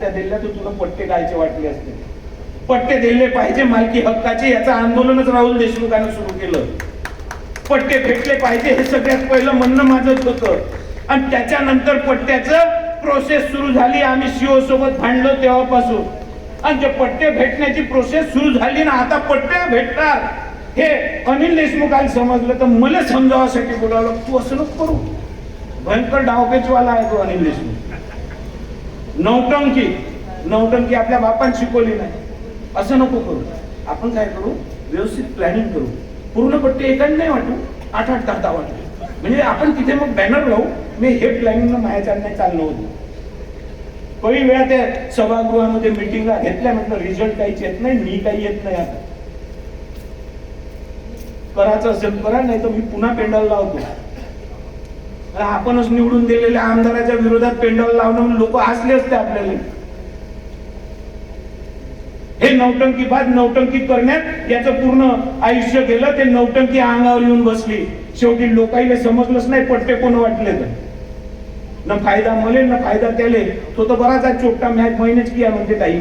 त्या दिल्या तर तुला पट्टे गायचे वाटले असते. पट्टे दिले पाहिजे मालकी हक्काचे याचं आंदोलनच राहुल देशमुखानं सुरू केलं. पट्टे भेटले पाहिजे हे सगळ्यात पहिलं म्हणणं माझंच होतं. आणि त्याच्यानंतर पट्ट्याचं प्रोसेस सुरू झाली आम्ही सीओ सोबत भांडलो तेव्हापासून. आणि ते पट्टे भेटण्याची प्रोसेस सुरू झाली ना आता पट्टे भेटणार. हे अनिल देशमुखाला समजलं तर मला समजावासाठी बोलावलं तू असं नको करू. भयंकर डावपेचवाला आहे तो अनिल देशमुख. नौटंकी. नौटंकी आपल्या बापान शिकवली नाही. असं नको करू. आपण काय करू? व्यवस्थित प्लॅनिंग करू. पूर्ण पट्टी एकाने नाही वाटू आठ आठ दहा दहा वाटू. म्हणजे आपण तिथे मग बॅनर लावू. मी हे प्लॅनिंग माझ्या नाही चाललं होतं. काही वेळा त्या सभागृहामध्ये मिटिंगला घेतल्या म्हटलं रिझल्ट काहीच येत नाही मी काही येत नाही आता. करायचं असेल करा नाही तर मी पुन्हा पेंडॉल लावतो. आपणच निवडून दिलेल्या आमदाराच्या विरोधात पेंडॉल लावणं लोक हसले असते आपल्याला. हे नौटंकी बाद नौटंकी करण्यात याचं पूर्ण आयुष्य गेलं ते नौटंकी अंगावर येऊन बसली. शेवटी लोकांना समजलंच नाही पट्टे कोण वाटले तर. न फायदा मले न फायदा त्याले. तो तर बराच आहे चोपटा मॅच महिनेच किया म्हणते ताई.